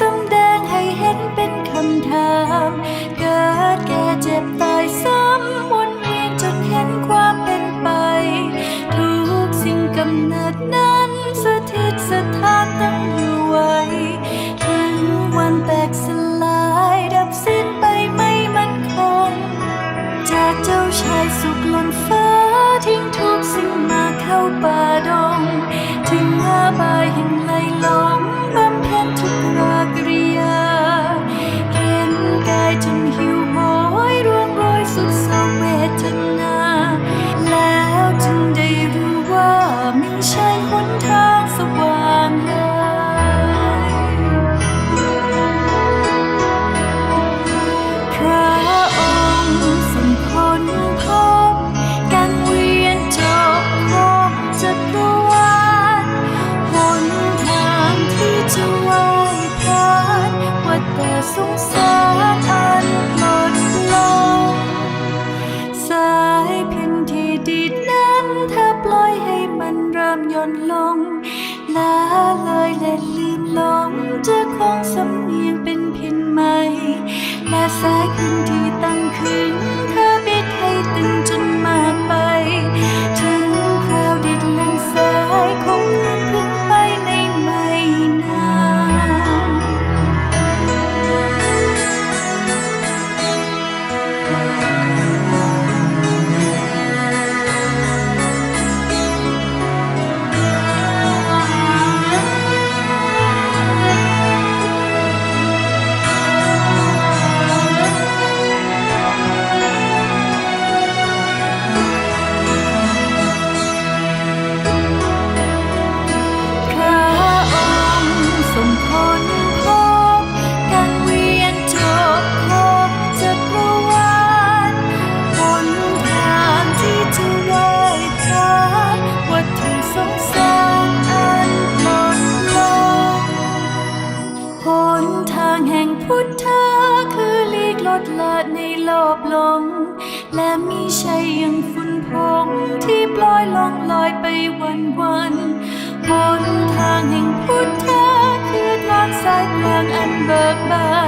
สำแดงให้เห็นเป็นคำถาม เกิดแก่เจ็บตายซ้ำวนเวียนจนเห็นความเป็นไป ทุกสิ่งกำเนิดนั้นสถิตสถานตั้งอยู่ไว้ ถึงวันแตกสลายดับสิ้นไปไม่มันคง จากเจ้าชายสุขล้นฟ้าทิ้งทุกสิ่งมาเข้าป่าดง ถึงมาบายแห่งไหลลง มันเริ่มย่นลงละเลยและลืมลงจะคงสำเนียงเป็นเพียงใหม่และสายขึ้นที่ตั้งขึ้น อบลง และมีใช่ย,ยังฝุ่นผงที่ปล่อยลองลอยไปวันวันบนทางแห่งพุทธะคือทางสายกลางอันเบิกบาน